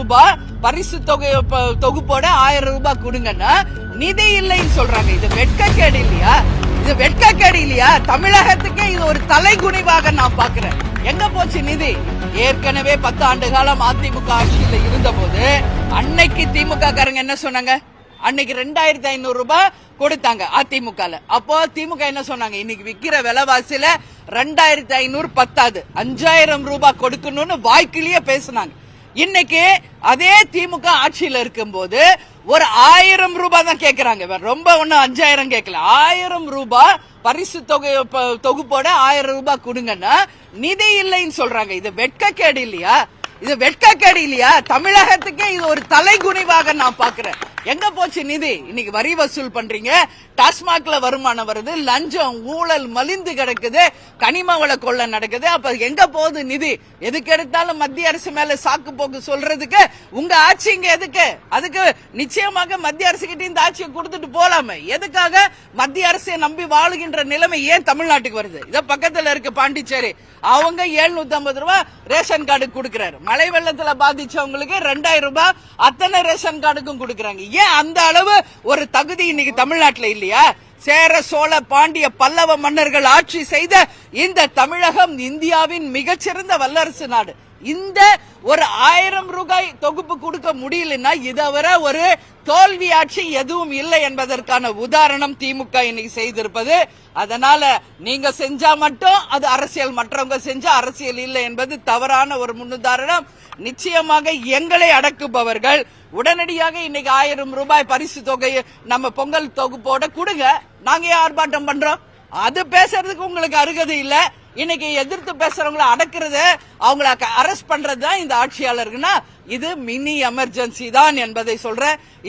ரூபாய் பரிசு தொகை தொகுப்போட ஆயிரம் ரூபாய் கொடுங்கன்னா நிதி இல்லைன்னு சொல்றாங்க. இது வெட்கக்கேடு இல்லையா? இது வெட்கக்கேடு இல்லையா? தமிழகத்துக்கே இது ஒரு தலைகுனிவாக நான் பாக்குறேன் எங்க போச்சு நிதி? ஏற்கனவே பத்து ஆண்டு காலம் அதிமுக ஆட்சியில இருந்த போது அன்னைக்கு திமுக காரங்க என்ன சொன்னாங்க? அன்னைக்கு ரெண்டாயிரத்தி ஐநூறு ரூபாய் கொடுத்தாங்க அதிமுகல. அப்போ திமுக என்ன சொன்னாங்க? இன்னைக்கு விக்கிற விலைவாசியில ரெண்டாயிரத்தி ஐநூறு பத்தாது. அஞ்சாயிரம் ரூபாய் கொடுக்கணும்னு வாய்க்கிலேயே பேசினாங்க. இன்னைக்கு அதே திமுக ஆட்சியில இருக்கும்போது ஒரு ஆயிரம் ரூபாய் தான் கேக்குறாங்க. ரொம்ப ஒன்னும் அஞ்சாயிரம் கேட்கல ஆயிரம் ரூபாய் பரிசு தொகை தொகுப்போட ஆயிரம் ரூபாய் கொடுங்கன்னா நிதி இல்லைன்னு சொல்றாங்க. இது வெட்கக்கேடு இல்லையா? இது வெட்கக்கேடு இல்லையா? தமிழகத்துக்கே இது ஒரு தலைகுனிவாக நான் பாக்குறேன் எங்க போச்சு நிதி? இன்னைக்கு வரி வசூல் பண்றீங்க. டாஸ்மாக்ல வருமானம் வருது லஞ்சம் ஊழல் மலிந்து கிடக்குது கனிம வள கொள்ள நடக்குது. அப்ப எங்க போகுது நிதி? எதுக்கு எடுத்தாலும் மத்திய அரசு மேல சாக்கு போக்கு சொல்றதுக்கு உங்க ஆட்சி இங்க எதுக்கு? அதுக்கு நிச்சயமாக மத்திய அரசு கிட்ட இந்த ஆட்சியை கொடுத்துட்டு போலாமே. எதுக்காக? மத்திய அரசை நம்பி வாழுகின்ற நிலைமை ஏன் தமிழ்நாட்டுக்கு வருது? இத பக்கத்துல இருக்கு பாண்டிச்சேரி. அவங்க 750 ஐம்பது ரூபாய் ரேஷன் கார்டு கொடுக்கிறாரு. மழை வெள்ளத்துல பாதிச்சவங்களுக்கு ரெண்டாயிரம் ரூபாய் அத்தனை ரேஷன் கார்டுக்கும் கொடுக்குறாங்க. ஏன் அந்த அளவு ஒரு தகுதி இன்னைக்கு தமிழ்நாட்டுல இல்லையா? சேர சோழ பாண்டிய பல்லவ மன்னர்கள் ஆட்சி செய்த இந்த தமிழகம் இந்தியாவின் மிகச்சிறந்த வல்லரசு நாடு. இந்த ஒரு ஆயிரம் ரூபாய் தொகுப்பு கொடுக்க முடியலன்னா இதவர ஒரு தோல்வி ஆட்சி எதுவும் இல்லை என்பதற்கான உதாரணம் திமுக இன்னைக்கு செய்திருப்பது. அதனால நீங்க செஞ்சா மட்டும் அது அரசியல் மற்றவங்க செஞ்சா அரசியல் இல்லை என்பது தவறான ஒரு முன்னுதாரணம். நிச்சயமாக எங்களை அடக்குபவர்கள் உடனடியாக இன்னைக்கு ஆயிரம் ரூபாய் பரிசு தொகையை நம்ம பொங்கல் தொகுப்போட கொடுங்க. நாங்க ஏன் ஆர்ப்பாட்டம் பண்றோம்? அது பேசுறதுக்கு உங்களுக்கு அருகதை இல்லை. இன்னைக்கு எதிர்த்து பேசுறவங்கள அடக்குறது அவங்கள அரெஸ்ட் பண்றது தான் இந்த ஆட்சியாளருக்குன்னா இது மினி எமர்ஜென்சி தான் என்பதை சொல்றேன்